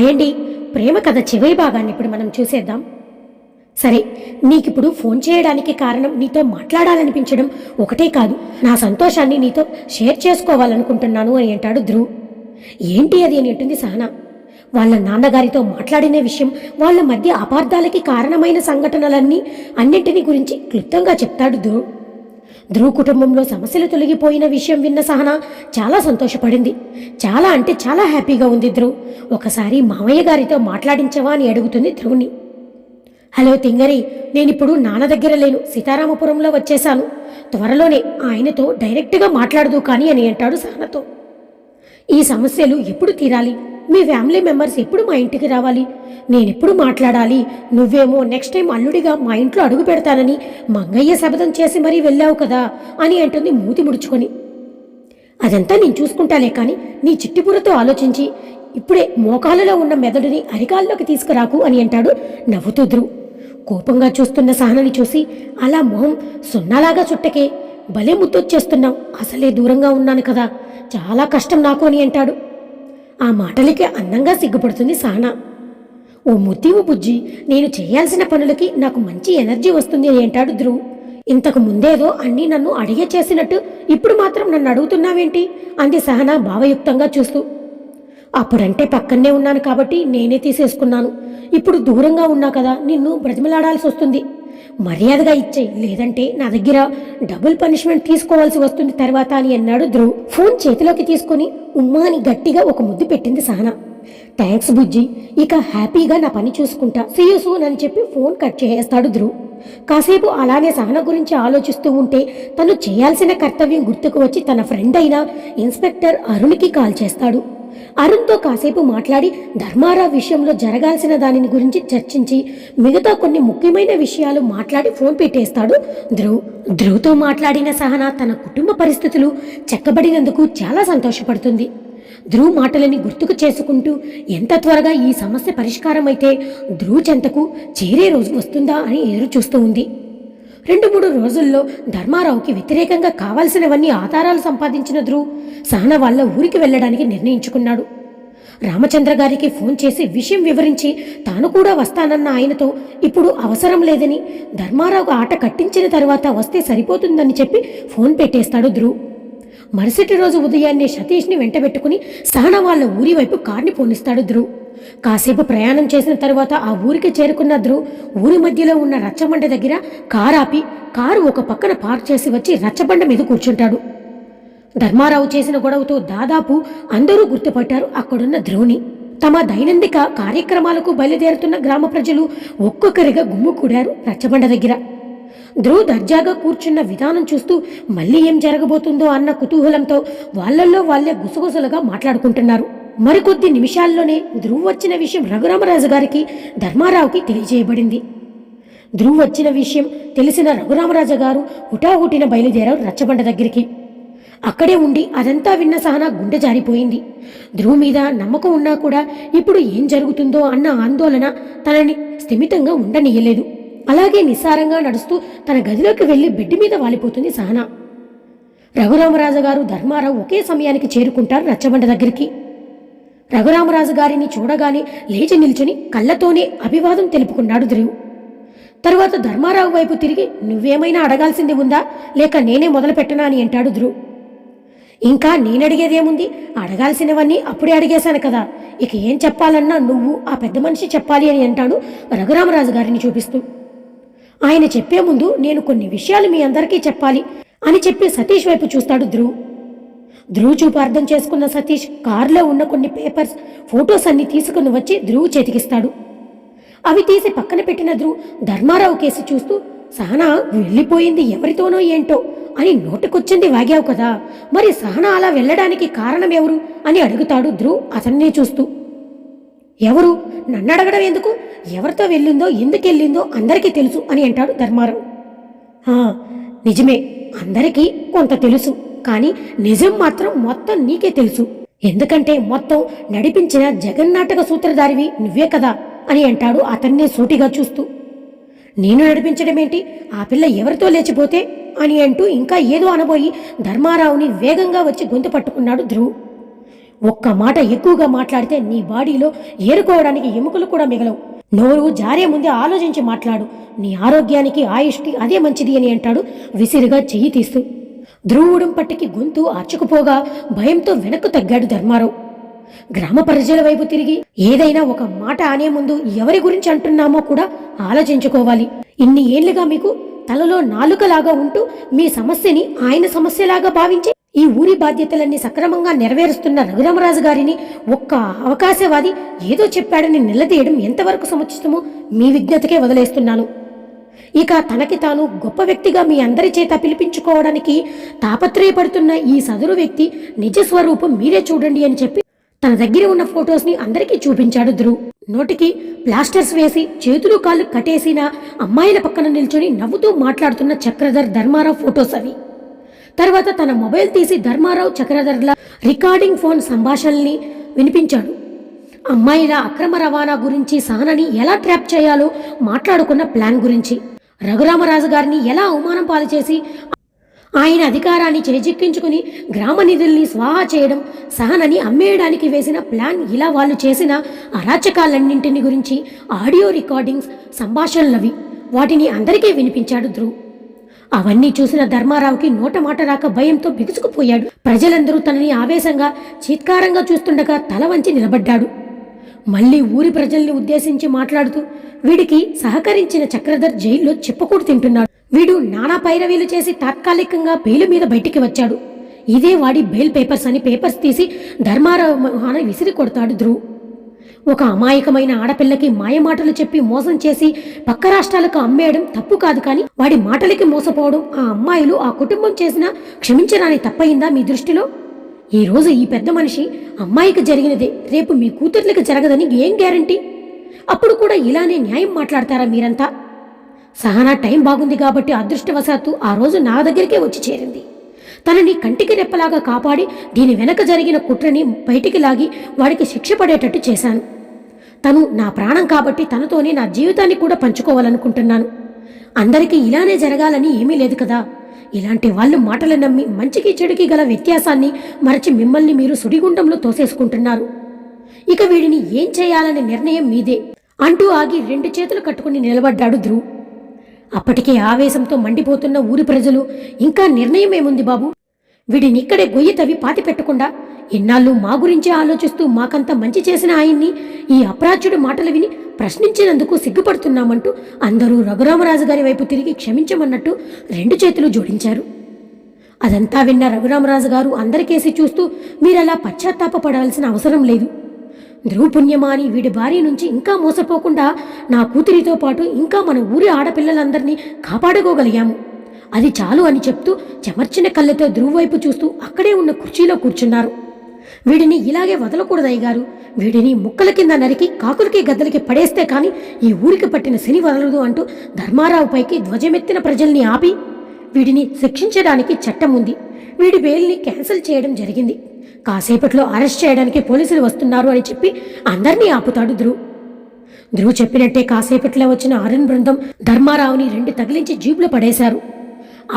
Hi అండి ప్రేమ కథ చివరి భాగాన్ని ఇప్పుడు మనం చూసేద్దాం. సరే నీకిప్పుడు ఫోన్ చేయడానికి కారణం నీతో మాట్లాడాలనిపించడం ఒకటే కాదు. నా సంతోషాన్ని నీతో షేర్ చేసుకోవాలనుకుంటున్నాను అని అంటాడు ధ్రువ్. ఏంటి అది అని అంటుంది సహన. వాళ్ళ నాన్నగారితో మాట్లాడిన విషయం వాళ్ళ మధ్య అపార్థాలకి కారణమైన సంఘటనలన్నీ అన్నింటిని గురించి క్లుప్తంగా చెప్తాడు ధ్రువ్. ధ్రువ్ కుటుంబంలో సమస్యలు తొలగిపోయిన విషయం విన్న సహన చాలా సంతోషపడింది. చాలా అంటే చాలా హ్యాపీగా ఉంది ధ్రువ్. ఒకసారి మామయ్య గారితో మాట్లాడించవా అని అడుగుతుంది ధ్రువ్ని. హలో తింగరి నేనిప్పుడు నాన్న దగ్గర లేను సీతారామపురంలో వచ్చేశాను. త్వరలోనే ఆయనతో డైరెక్ట్గా మాట్లాడదు కానీ అని అంటాడు సహనతో. ఈ సమస్యలు ఎప్పుడు తీరాలి? మీ ఫ్యామిలీ మెంబర్స్ ఎప్పుడు మా ఇంటికి రావాలి? నేనెప్పుడు మాట్లాడాలి? నువ్వేమో నెక్స్ట్ టైం అల్లుడిగా మా ఇంట్లో అడుగు పెడతానని మంగయ్య శపథం చేసి మరీ వెళ్ళావు కదా అని అంటుంది మూతి ముడుచుకొని. అదంతా నేను చూసుకుంటాలే కానీ నీ చిట్టిపురతో ఆలోచించి ఇప్పుడే మోకాలలో ఉన్న మెదడుని అరికాల్లోకి తీసుకురాకు అని అంటాడు నవ్వుతూ ధ్రువ్ కోపంగా చూస్తున్న సహనని చూసి అలా మొహం సున్నాలాగా చుట్టకే భలే ముద్దొచ్చేస్తున్నావు. అసలే దూరంగా ఉన్నాను కదా. చాలా కష్టం నాకు అని అంటాడు. ఆ మాటలకి అందంగా సిగ్గుపడుతుంది సానా. ఓ ముత్తివు బుజ్జి నేను చేయాల్సిన పనులకి నాకు మంచి ఎనర్జీ వస్తుంది అని అంటాడు ధ్రువ్. ఇంతకు ముందేదో అన్నీ నన్ను అడిగే చేసినట్టు ఇప్పుడు మాత్రం నన్ను అడుగుతున్నావేంటి? అంది సహనా భావయుక్తంగా చూస్తూ. అప్పుడంటే పక్కనే ఉన్నాను కాబట్టి నేనే తీసేసుకున్నాను. ఇప్పుడు దూరంగా ఉన్నా కదా నిన్ను బ్రతిమలాడాల్సి వస్తుంది మర్యాదగా ఇచ్చేయి లేదంటే నా దగ్గర డబుల్ పనిష్మెంట్ తీసుకోవాల్సి వస్తుంది తర్వాత అని అన్నాడు ధ్రువ్. ఫోన్ చేతిలోకి తీసుకుని ఉమ్మా అని గట్టిగా ఒక ముద్దు పెట్టింది సహనా. థ్యాంక్స్ బుజ్జి ఇక హ్యాపీగా నా పని చూసుకుంటా. సీయూ సూన్ అని చెప్పి ఫోన్ కట్ చేసేస్తాడు ధ్రువ్. కాసేపు అలానే సహన గురించి ఆలోచిస్తూ ఉంటే తను చేయాల్సిన కర్తవ్యం గుర్తుకు వచ్చి తన ఫ్రెండ్ అయిన ఇన్స్పెక్టర్ అరుణ్కి కాల్ చేస్తాడు. అరుణ్తో కాసేపు మాట్లాడి ధర్మారావు విషయంలో జరగాల్సిన దానిని గురించి చర్చించి మిగతా కొన్ని ముఖ్యమైన విషయాలు మాట్లాడి ఫోన్ పెట్టేస్తాడు ధ్రువ్. ధ్రువ్తో మాట్లాడిన సహన తన కుటుంబ పరిస్థితులు చెక్కబడినందుకు చాలా సంతోషపడుతుంది. ధ్రువ్ మాటలని గుర్తుకు చేసుకుంటూ ఎంత త్వరగా ఈ సమస్య పరిష్కారం అయితే ధ్రువ్ చెంతకు చేరే రోజు వస్తుందా అని ఎదురు చూస్తూ ఉంది. రెండు మూడు రోజుల్లో ధర్మారావుకి వ్యతిరేకంగా కావాల్సినవన్నీ ఆధారాలు సంపాదించిన ధ్రువ్ సహన వాళ్ళ ఊరికి వెళ్ళడానికి నిర్ణయించుకున్నాడు. రామచంద్ర గారికి ఫోన్ చేసి విషయం వివరించి తాను కూడా వస్తానన్న ఆయనతో ఇప్పుడు అవసరం లేదని ధర్మారావు ఆట కట్టించిన తర్వాత వస్తే సరిపోతుందని చెప్పి ఫోన్ పెట్టేస్తాడు ధ్రువ్ మరుసటి రోజు ఉదయాన్నే సతీష్ని వెంటబెట్టుకుని సహన వాళ్ళ ఊరి వైపు కార్ని పోనిస్తాడు ధ్రువ్ కాసేపు ప్రయాణం చేసిన తర్వాత ఆ ఊరికి చేరుకున్న ధ్రువ్ ఊరి మధ్యలో ఉన్న రచ్చబండ దగ్గర కారు ఆపి కారు ఒక పక్కన పార్క్ చేసి వచ్చి రచ్చబండ మీద కూర్చుంటాడు. ధర్మారావు చేసిన గొడవతో దాదాపు అందరూ గుర్తుపట్టారు అక్కడున్న ధ్రువుని. తమ దైనందిక కార్యక్రమాలకు బయలుదేరుతున్న గ్రామ ప్రజలు ఒక్కొక్కరిగా గుమ్ముకూడారు రచ్చబండ దగ్గర. ధ్రువ్ దర్జాగా కూర్చున్న విధానం చూస్తూ మళ్ళీ ఏం జరగబోతుందో అన్న కుతూహలంతో వాళ్ళల్లో వాళ్ళే గుసగుసలుగా మాట్లాడుకుంటున్నారు. మరికొద్ది నిమిషాల్లోనే ధ్రువ్ వచ్చిన విషయం రఘురామరాజు గారికి ధర్మారావుకి తెలియజేయబడింది. ధ్రువ్ వచ్చిన విషయం తెలిసిన రఘురామరాజు గారు హుటాహుటిన బయలుదేరారు రచ్చబండ దగ్గరికి. అక్కడే ఉండి అదంతా విన్న సహనా గుండె జారిపోయింది. ధ్రువ్ మీద నమ్మకం ఉన్నా కూడా ఇప్పుడు ఏం జరుగుతుందో అన్న ఆందోళన తనని స్థిమితంగా ఉండనీయలేదు. అలాగే నిస్సారంగా నడుస్తూ తన గదిలోకి వెళ్ళి బెడ్ మీద వాలిపోతుంది సహనా. రఘురామరాజు గారు ధర్మారావు ఒకే సమయానికి చేరుకుంటారు రచ్చబండ దగ్గరికి. రఘురామరాజు గారిని చూడగానే లేచి నిల్చుని కళ్ళతోనే అభివాదం తెలుపుకున్నాడు ధ్రువ్. తరువాత ధర్మారావు వైపు తిరిగి నువ్వేమైనా అడగాల్సింది ఉందా? లేక నేనే మొదలు పెట్టనా? అని అంటాడు ధ్రువ్. ఇంకా నేనడిగేదేముంది? అడగాల్సినవన్నీ అప్పుడే అడిగేశాను కదా. ఇక ఏం చెప్పాలన్నా నువ్వు ఆ పెద్ద మనిషి చెప్పాలి అని అంటాడు రఘురామరాజు గారిని చూపిస్తూ. ఆయన చెప్పే ముందు నేను కొన్ని విషయాలు మీ అందరికీ చెప్పాలి అని చెప్పి సతీష్ వైపు చూస్తాడు ధ్రువ్. ధ్రువ్ చూపు అర్థం చేసుకున్న సతీష్ కారులో ఉన్న కొన్ని పేపర్స్ ఫొటోస్ అన్ని తీసుకుని వచ్చి ధ్రువ్ చేతికిస్తాడు. అవి తీసి పక్కన పెట్టిన ధ్రువ్ ధర్మారావు కేసి చూస్తూ సహనా వెళ్ళిపోయింది ఎవరితోనో ఏంటో? అని నోటికొచ్చింది వాగావు కదా. మరి సహనా అలా వెళ్ళడానికి కారణం ఎవరు? అని అడుగుతాడు ధ్రువ్ అతన్నే చూస్తూ. ఎవరు? నన్ను అడగడం ఎందుకు? ఎవరితో వెళ్ళిందో ఎందుకు వెళ్ళిందో అందరికీ తెలుసు అని అంటాడు ధర్మారావు. "ఆ, నిజమే. అందరికీ కొంత తెలుసు. కానీ నిజం మాత్రం మొత్తం నీకే తెలుసు. ఎందుకంటే మొత్తం నడిపించిన జగన్నాటక సూత్రధారివి నువ్వే కదా అని అంటాడు అతన్నే సూటిగా చూస్తూ. నేను నడిపించడమేంటి? ఆ పిల్ల ఎవరితో లేచిపోతే? అని అంటూ ఇంకా ఏదో అనబోయి ధర్మారావుని వేగంగా వచ్చి గొంతు పట్టుకున్నాడు ధ్రువ్. ఒక్క మాట ఎక్కువగా మాట్లాడితే నీ బాడీలో ఏరుకోవడానికి ఎముకలు కూడా మిగలవు. నోరు జారే ముందే ఆలోచించి మాట్లాడు. నీ ఆరోగ్యానికి ఆయుష్కి అదే మంచిది అని అంటాడు విసిరిగా చెయ్యి తీస్తూ. ధ్రువుడం పట్టికి గొంతు ఆర్చుకుపోగా భయంతో వెనక్కు తగ్గాడు ధర్మారావు. గ్రామ ప్రజల వైపు తిరిగి ఏదైనా ఒక మాట అనే ముందు ఎవరి గురించి అంటున్నామో కూడా ఆలోచించుకోవాలి. ఇన్ని ఏళ్ళుగా మీకు తలలో నాలుకలాగా ఉంటూ మీ సమస్యని ఆయన సమస్యలాగా భావించి ఈ ఊరి బాధ్యతలన్నీ సక్రమంగా నెరవేరుస్తున్న రఘురామరాజు గారిని ఒక్క అవకాశవాది ఏదో చెప్పాడని నిలదీయడం ఎంతవరకు సముచితమో మీ విజ్ఞతకే వదిలేస్తున్నాను. ఇక తనకి తాను గొప్ప వ్యక్తిగా మీ అందరి చేత పిలిపించుకోవడానికి తాపత్రయపడుతున్న ఈ సదరు వ్యక్తి నిజ స్వరూపం మీరే చూడండి అని చెప్పి తన దగ్గర ఉన్న ఫొటోస్ని అందరికీ చూపించాడు ధ్రువ్. నోటికి ప్లాస్టర్స్ వేసి చేతులు కాళ్ళు కట్టేసిన అమ్మాయిల పక్కన నిల్చొని నవ్వుతూ మాట్లాడుతున్న చక్రధర్ ధర్మారావు ఫొటోస్ అవి. తర్వాత తన మొబైల్ తీసి ధర్మారావు చక్రధర్ల రికార్డింగ్ ఫోన్ సంభాషణల్ని వినిపించాడు. అమ్మాయిల అక్రమ రవాణా గురించి సహనని ఎలా ట్రాప్ చేయాలో మాట్లాడుకున్న ప్లాన్ గురించి. రఘురామరాజు గారిని ఎలా అవమానం పాలు చేసి ఆయన అధికారాన్ని చేజిక్కించుకుని గ్రామ నిధుల్ని స్వాహా చేయడం సహనని అమ్మేయడానికి వేసిన ప్లాన్ ఇలా వాళ్ళు చేసిన అరాచకాలన్నింటిని గురించి ఆడియో రికార్డింగ్స్ సంభాషణలవి వాటిని అందరికీ వినిపించాడు ధ్రువ్. అవన్నీ చూసిన ధర్మారావుకి నోట మాట రాక భయంతో బిగుసుకుపోయాడు. ప్రజలందరూ తనని ఆవేశంగా చీత్కారంగా చూస్తుండగా తల వంచి నిలబడ్డాడు. మళ్ళీ ఊరి ప్రజల్ని ఉద్దేశించి మాట్లాడుతూ వీడికి సహకరించిన చక్రధర్ జైల్లో చెప్పకూడు తింటున్నాడు. వీడు నానా పైరవీలు చేసి తాత్కాలికంగా బెయిల్ మీద బయటికి వచ్చాడు. ఇదే వాడి బెయిల్ పేపర్స్ అని పేపర్స్ తీసి ధర్మారావు విసిరి కొడతాడు ధ్రువ్. ఒక అమాయకమైన ఆడపిల్లకి మాయమాటలు చెప్పి మోసం చేసి పక్క రాష్ట్రాలకు అమ్మేయడం తప్పు కాదు కానీ వాడి మాటలకి మోసపోవడం ఆ అమ్మాయిలు ఆ కుటుంబం చేసిన క్షమించరాని తప్పయిందా మీ దృష్టిలో? ఈ రోజు ఈ పెద్ద మనిషి అమ్మాయికి జరిగినదే రేపు మీ కూతుర్లకి జరగదని ఏం గ్యారంటీ? అప్పుడు కూడా ఇలానే న్యాయం మాట్లాడతారా మీరంతా? సహనా టైం బాగుంది కాబట్టి అదృష్టవశాత్తు ఆ రోజు నా దగ్గరికే వచ్చి చేరింది. తనని కంటికి రెప్పలాగా కాపాడి దీని వెనక జరిగిన కుట్రని బయటికి లాగి వాడికి శిక్ష పడేటట్టు చేశాను. తను నా ప్రాణం కాబట్టి తనతోనే నా జీవితాన్ని కూడా పంచుకోవాలనుకుంటున్నాను. అందరికీ ఇలానే జరగాలని ఏమీ లేదు కదా? ఇలాంటి వాళ్ళు మాటలు నమ్మి మంచికి చెడుకి గల వ్యత్యాసాన్ని మరచి మిమ్మల్ని మీరు సుడిగుండంలో తోసేసుకుంటున్నారు. ఇక వీడిని ఏం చేయాలనే నిర్ణయం మీదే. అంటూ ఆగి రెండు చేతులు కట్టుకుని నిలబడ్డాడు ధ్రువ్. అప్పటికే ఆవేశంతో మండిపోతున్న ఊరి ప్రజలు ఇంకా నిర్ణయం ఏముంది బాబు? వీడిని ఇక్కడే గొయ్యి తవ్వి పాతి పెట్టకుండా ఇన్నాళ్ళు మా గురించే ఆలోచిస్తూ మాకంత మంచి చేసిన ఆయన్ని ఈ అప్రాచ్యుడి మాటలు విని ప్రశ్నించినందుకు సిగ్గుపడుతున్నామంటూ అందరూ రఘురామరాజు గారి వైపు తిరిగి క్షమించమన్నట్టు రెండు చేతులు జోడించారు. అదంతా విన్న రఘురామరాజు గారు అందరికేసి చూస్తూ మీరలా పశ్చాత్తాపపడాల్సిన అవసరం లేదు. ధ్రువపుణ్యమా అని వీడి భార్య నుంచి ఇంకా మోసపోకుండా నా కూతురితో పాటు ఇంకా మన ఊరి ఆడపిల్లలందరినీ కాపాడుకోగలిగాము. అది చాలు అని చెప్తూ చెమర్చిన కళ్ళతో ధ్రువ్ వైపు చూస్తూ అక్కడే ఉన్న కుర్చీలో కూర్చున్నారు. వీడిని ఇలాగే వదలకూడదయ్య గారు వీడిని ముక్కల కింద నరికి కాకులకి గద్దలకి పడేస్తే కాని ఈ ఊరికి పట్టిన శని వదలదు అంటూ ధర్మారావు పైకి ధ్వజమెత్తిన ప్రజల్ని ఆపి వీడిని శిక్షించడానికి చట్టం ఉంది. వీడి బెయిల్ని క్యాన్సిల్ చేయడం జరిగింది. కాసేపట్లో అరెస్ట్ చేయడానికి పోలీసులు వస్తున్నారు అని చెప్పి అందరినీ ఆపుతాడు ధ్రువ్. ధ్రువ్ చెప్పినట్టే కాసేపట్లో వచ్చిన అరుణ్ బృందం ధర్మారావుని రెండు తగిలించి జీబులో పడేశారు.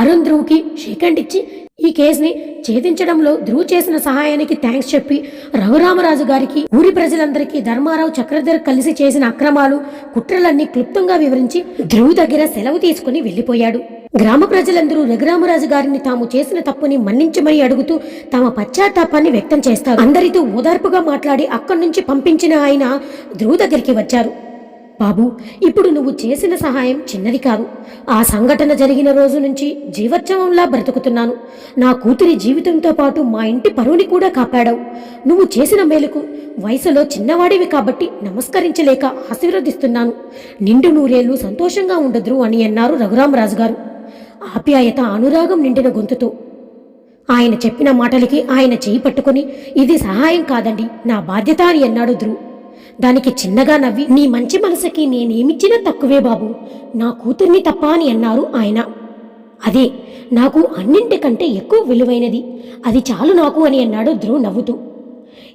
అరుణ్ ధ్రువ్కి షేకండ్ ఇచ్చి ఈ కేసుని ఛేదించడంలో ధ్రువ్ చేసిన సహాయానికి థ్యాంక్స్ చెప్పి రఘురామరాజు గారికి ఊరి ప్రజలందరికీ ధర్మారావు చక్రధర్ కలిసి చేసిన అక్రమాలు కుట్రలన్నీ క్లుప్తంగా వివరించి ధ్రువ్ దగ్గర సెలవు తీసుకుని వెళ్ళిపోయాడు గ్రామ ప్రజలందరూ రఘురామరాజు గారిని తాము చేసిన తప్పుని మన్నించమని అడుగుతూ తమ పశ్చాత్తాపాన్ని వ్యక్తం చేస్తారు. అందరితో ఓదార్పుగా మాట్లాడి అక్కడి నుంచి పంపించిన ఆయన ధ్రువ్ దగ్గరికి వచ్చారు. బాబు ఇప్పుడు నువ్వు చేసిన సహాయం చిన్నది కాదు. ఆ సంఘటన జరిగిన రోజు నుంచి జీవోత్సవంలా బ్రతుకుతున్నాను. నా కూతురి జీవితంతో పాటు మా ఇంటి పరువుని కూడా కాపాడావు. నువ్వు చేసిన మేలుకు వయసులో చిన్నవాడివి కాబట్టి నమస్కరించలేక ఆశీర్వదిస్తున్నాను. నిండు నూరేళ్ళు సంతోషంగా ఉండదురు అని అన్నారు రఘురామరాజు గారు ఆప్యాయత అనురాగం నిండిన గొంతుతో. ఆయన చెప్పిన మాటలకి ఆయన చేయి పట్టుకొని ఇది సహాయం కాదండి నా బాధ్యత అని అన్నాడు ధ్రువ్. దానికి చిన్నగా నవ్వి నీ మంచి మనసుకి నేనేమిచ్చినా తక్కువే బాబు. నా కూతుర్ని తప్ప అని అన్నారు ఆయన. అదే నాకు అన్నింటికంటే ఎక్కువ విలువైనది. అది చాలు నాకు అని అన్నాడు ధ్రువ్ నవ్వుతూ.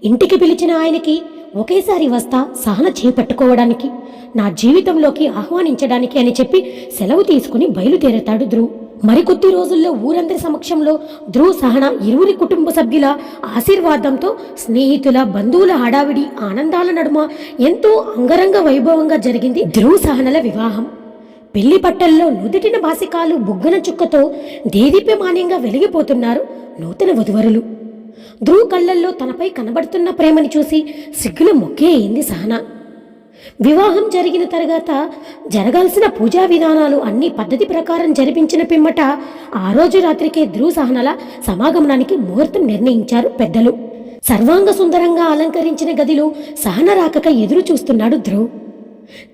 ఇంటికి పిలిచిన ఆయనకి ఒకేసారి వస్తా సహన చేపట్టుకోవడానికి నా జీవితంలోకి ఆహ్వానించడానికి అని చెప్పి సెలవు తీసుకుని బయలుదేరతాడు ధ్రువ్. మరికొద్ది రోజుల్లో ఊరందరి సమక్షంలో ధ్రువ్ సహన ఇరువురి కుటుంబ సభ్యుల ఆశీర్వాదంతో స్నేహితుల బంధువుల హడావిడి ఆనందాల నడుమ ఎంతో అంగరంగ వైభవంగా జరిగింది ధ్రువ్ సహనల వివాహం. పెళ్ళి పట్టల్లో నుదిటిన బాసికాలు బుగ్గన చుక్కతో దేదీప్యమాన్యంగా వెలిగిపోతున్నారు నూతన వధువరులు. ధ్రువ్ కళ్ళల్లో తనపై కనబడుతున్న ప్రేమని చూసి సిగ్గులు మొక్కే అయింది సహనా. వివాహం జరిగిన తర్వాత జరగాల్సిన పూజా విధానాలు అన్ని పద్ధతి ప్రకారం జరిపించిన పిమ్మట ఆ రోజు రాత్రికే ధ్రువ సహనల సమాగమనానికి ముహూర్తం నిర్ణయించారు పెద్దలు. సర్వాంగ సుందరంగా అలంకరించిన గదిలో సహన రాకక ఎదురు చూస్తున్నాడు ధ్రువ్.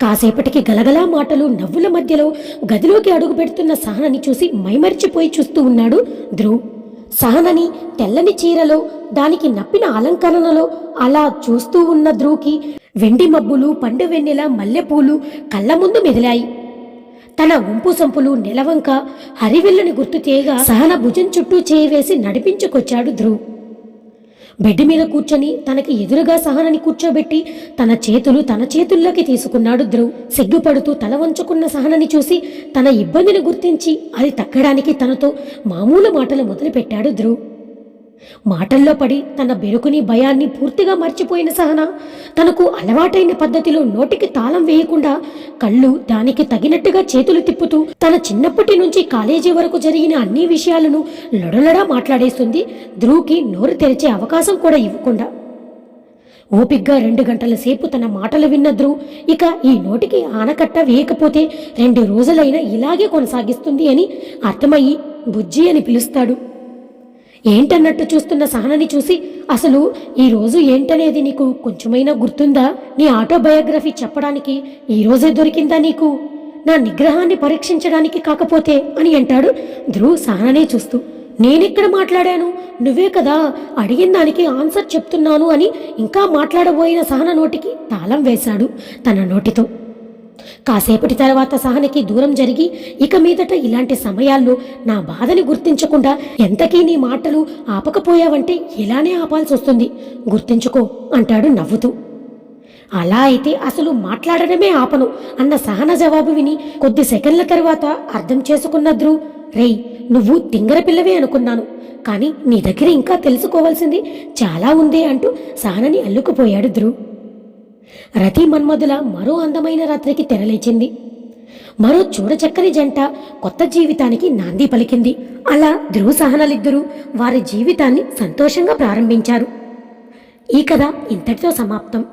కాసేపటికి గలగలా మాటలు నవ్వుల మధ్యలో గదిలోకి అడుగు పెడుతున్న సహనని చూసి మైమరిచిపోయి చూస్తూ ఉన్నాడు ధ్రువ్. సహనని తెల్లని చీరలో దానికి నప్పిన అలంకరణలో అలా చూస్తూ ఉన్న ధ్రువుకి వెండి మబ్బులు పండు వెన్నెల మల్లెపూలు కళ్ళ ముందు మెదిలాయి. తన ఉంపు సంపులు నెలవంక హరివిల్లుని గుర్తు చేయగా సహన భుజం చుట్టూ చేయి వేసి నడిపించుకొచ్చాడు ధ్రువ్. బెడ్ మీద కూర్చొని తనకి ఎదురుగా సహనని కూర్చోబెట్టి తన చేతులు తన చేతుల్లోకి తీసుకున్నాడు ధ్రువ్. సిగ్గుపడుతూ తల వంచుకున్న సహనని చూసి తన ఇబ్బందిని గుర్తించి అది తగ్గడానికి తనతో మామూలు మాటలు మొదలుపెట్టాడు ధ్రువ్. మాటల్లో పడి తన బెరుకుని భయాన్ని పూర్తిగా మర్చిపోయిన సహన తనకు అలవాటైన పద్ధతిలో నోటికి తాళం వేయకుండా కళ్ళు దానికి తగినట్టుగా చేతులు తిప్పుతూ తన చిన్నప్పటి నుంచి కాలేజీ వరకు జరిగిన అన్ని విషయాలను లొడలడా మాట్లాడేస్తుంది ధ్రువుకి నోరు తెరిచే అవకాశం కూడా ఇవ్వకుండా. ఓపిగ్గా రెండు గంటల సేపు తన మాటలు విన్న ధ్రువ్ ఇక ఈ నోటికి ఆనకట్ట వేయకపోతే రెండు రోజులైనా ఇలాగే కొనసాగిస్తుంది అని అర్థమయ్యి బుజ్జి అని పిలుస్తాడు. ఏంటన్నట్టు చూస్తున్న సహనని చూసి అసలు ఈ రోజు ఏంటనేది నీకు కొంచెమైనా గుర్తుందా? నీ ఆటోబయోగ్రఫీ చెప్పడానికి ఈ రోజే దొరికిందా నీకు? నా నిగ్రహాన్ని పరీక్షించడానికి కాకపోతే అని అంటాడు ధ్రువ్ సహననే చూస్తూ. నేనెక్కడ మాట్లాడాను? నువ్వే కదా అడిగిన దానికి ఆన్సర్ చెప్తున్నాను అని ఇంకా మాట్లాడబోయిన సహన నోటికి తాళం వేశాడు తన నోటితో. కాసేపటి తర్వాత సహనకి దూరం జరిగి ఇక మీదట ఇలాంటి సమయాల్లో నా బాధని గుర్తించకుండా ఎంతకీ నీ మాటలు ఆపకపోయావంటే ఇలానే ఆపాల్సి వస్తుంది గుర్తించుకో అంటాడు నవ్వుతూ. అలా అయితే అసలు మాట్లాడడమే ఆపను అన్న సహన జవాబు విని కొద్ది సెకండ్ల తర్వాత అర్థం చేసుకున్న ధ్రువ్ రేయ్ నువ్వు తింగర పిల్లవే అనుకున్నాను. కానీ నీ దగ్గర ఇంకా తెలుసుకోవాల్సింది చాలా ఉందే అంటూ సహనని అల్లుకుపోయాడు ధ్రువ్ రతి మన్మధుల మరో అందమైన రాత్రికి తెరలేచింది. మరో చూడచక్కని జంట కొత్త జీవితానికి నాంది పలికింది. అలా ధ్రువ సహనలిద్దరూ వారి జీవితాన్ని సంతోషంగా ప్రారంభించారు. ఈ కథ ఇంతటితో సమాప్తం.